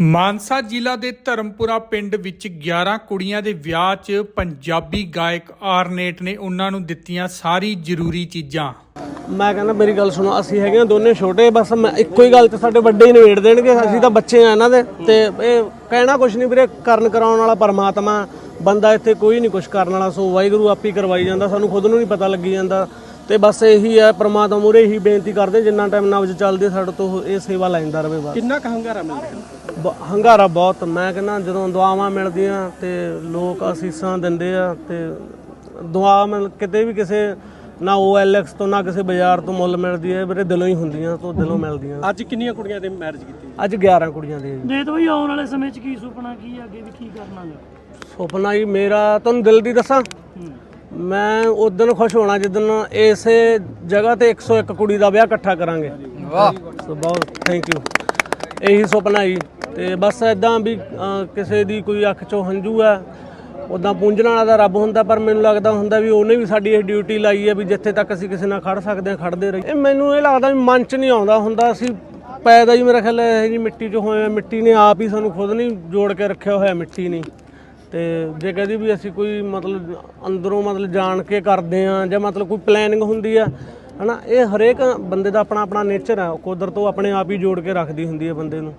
ਮਾਨਸਾ ਜ਼ਿਲ੍ਹਾ ਦੇ ਧਰਮਪੁਰਾ ਪਿੰਡ ਵਿੱਚ 11 ਕੁੜੀਆਂ ਦੇ ਵਿਆਹ 'ਚ ਪੰਜਾਬੀ ਗਾਇਕ ਆਰਨੇਟ ਨੇ ਉਹਨਾਂ ਨੂੰ ਦਿੱਤੀਆਂ ਸਾਰੀ ਜ਼ਰੂਰੀ ਚੀਜ਼ਾਂ। ਮੈਂ ਕਹਿੰਦਾ, ਮੇਰੀ ਗੱਲ ਸੁਣੋ, ਅਸੀਂ ਹੈਗੇ ਆ ਦੋਨੇ ਛੋਟੇ, ਬਸ ਮੈਂ ਇੱਕੋ ਹੀ ਗੱਲ ਤੇ ਸਾਡੇ ਵੱਡੇ ਹੀ ਨਿਬੇੜ ਦੇਣਗੇ। ਅਸੀਂ ਤਾਂ ਬੱਚੇ ਆ ਇਹਨਾਂ ਦੇ ਤੇ ਇਹ ਕਹਿਣਾ ਕੁਛ ਨਹੀਂ ਵੀਰੇ, ਕਰਨ ਕਰਾਉਣ ਵਾਲਾ ਪਰਮਾਤਮਾ, ਬੰਦਾ ਇੱਥੇ ਕੋਈ ਨਹੀਂ ਕੁਛ ਕਰਨ ਵਾਲਾ, ਸੋ ਵਾਹਿਗੁਰੂ ਆਪੀ ਕਰਵਾਈ ਜਾਂਦਾ, ਸਾਨੂੰ ਖੁਦ ਨੂੰ ਨਹੀਂ ਪਤਾ ਲੱਗੀ ਜਾਂਦਾ। ਤੇ ਬਸ ਇਹੀ ਹੈ ਪਰਮਾਤਮਾ ਮੂਹਰੇ ਇਹੀ ਬੇਨਤੀ ਕਰਦੇ ਜਿੰਨਾ ਟਾਈਮ ਨਬਜ ਚੱਲਦੇ ਸਾਡੇ ਤੋਂ ਇਹ ਸੇਵਾ ਲੈਂਦਾ ਰਵੇ ਬਸ। ਕਿੰਨਾ ਕੁ ਹੰਗਾਰਾ ਮਿਲ ਰਿਹਾ? ਬ- ਹੰਗਾਰਾ ਬਹੁਤ ਮੈਂ ਕਹਿੰਦਾ ਜਦੋਂ ਦੁਆਵਾਂ ਮਿਲਦੀਆਂ ਤੇ ਲੋਕ ਅਸੀਸਾਂ ਦਿੰਦੇ ਆ ਤੇ ਦੁਆ ਮਿਲ ਕਿਤੇ ਵੀ ਕਿਸੇ ਨਾ OLX ਤੋਂ ਨਾ ਕਿਸੇ ਬਾਜ਼ਾਰ ਤੋਂ ਮੁੱਲ ਮਿਲਦੀ ਹੈ ਵੀਰੇ ਦਿਲੋਂ ਹੀ ਹੁੰਦੀਆਂ ਤੋਂ ਦਿਲੋਂ ਮਿਲਦੀਆਂ। ਅੱਜ ਕਿੰਨੀਆਂ ਕੁੜੀਆਂ ਦੇ ਮੈਰਿਜ ਕੀਤੀ? ਅੱਜ 11 ਕੁੜੀਆਂ ਦੇ। ਜੀ ਦੇ ਦੋ ਹੀ ਆਉਣ ਵਾਲੇ ਸਮੇਂ 'ਚ ਕੀ ਸੁਪਨਾ ਕੀ ਹੈ, ਅੱਗੇ ਵੀ ਕੀ ਕਰਨਾ ਗਾ? ਸੁਪਨਾ ਹੀ ਮੇਰਾ ਤੁਹਾਨੂੰ ਦਿਲ ਦੀ ਦੱਸਾਂ? ਮੈਂ ਉਦੋਂ ਖੁਸ਼ ਹੋਣਾ ਜਿੱਦਣ ਇਸੇ ਜਗ੍ਹਾ ਤੇ 101 ਕੁੜੀ ਦਾ ਵਿਆਹ ਇਕੱਠਾ ਕਰਾਂਗੇ। ਵਾਹ। ਸੋ ਬਹੁਤ ਥੈਂਕ ਯੂ ਇਹੀ ਸੁਪਨਾ ਹੀ ਤੇ ਬਸ ਐਦਾਂ ਵੀ ਕਿਸੇ ਦੀ ਕੋਈ ਅੱਖ ਚੋਂ ਹੰਝੂ ਆ ਉਦਾਂ ਪੂੰਝਣ ਵਾਲਾ ਦਾ ਰੱਬ ਹੁੰਦਾ ਪਰ ਮੈਨੂੰ ਲੱਗਦਾ ਹੁੰਦਾ ਵੀ ਉਹਨੇ ਵੀ ਸਾਡੀ ਇਹ ਡਿਊਟੀ ਲਾਈ ਹੈ ਵੀ ਜਿੱਥੇ ਤੱਕ ਅਸੀਂ ਕਿਸੇ ਨਾਲ ਖੜ ਸਕਦੇ ਹਾਂ ਖੜਦੇ ਰਹੀ ਇਹ ਮੈਨੂੰ ਇਹ ਲੱਗਦਾ ਵੀ ਮਨ 'ਚ ਨਹੀਂ ਆਉਂਦਾ ਹੁੰਦਾ ਅਸੀਂ ਪੈਦਾ ਹੀ ਮੇਰਾ ਖਿਆਲ ਹੈ ਇਹ ਜੀ ਮਿੱਟੀ 'ਚ ਹੋਏ ਆ ਮਿੱਟੀ ਨੇ ਆਪ ਹੀ ਸਾਨੂੰ ਖੁਦ ਨਹੀਂ ਜੋੜ ਕੇ ਰੱਖਿਆ ਹੋਇਆ ਮਿੱਟੀ ਨੇ ਤੇ ਜੇ ਕਹਦੀ ਵੀ ਅਸੀਂ ਕੋਈ ਮਤਲਬ ਅੰਦਰੋਂ ਮਤਲਬ ਜਾਣ ਕੇ ਕਰਦੇ ਆ ਜਾਂ ਮਤਲਬ ਕੋਈ ਪਲੈਨਿੰਗ ਹੁੰਦੀ ਆ, ਹਨਾ, ਇਹ ਹਰੇਕ ਬੰਦੇ ਦਾ ਆਪਣਾ ਆਪਣਾ ਨੇਚਰ ਆ, ਕੁਦਰਤ ਉਹ ਆਪਣੇ ਆਪ ਹੀ ਜੋੜ ਕੇ ਰੱਖਦੀ ਹੁੰਦੀ ਹੈ ਬੰਦੇ ਨੂੰ।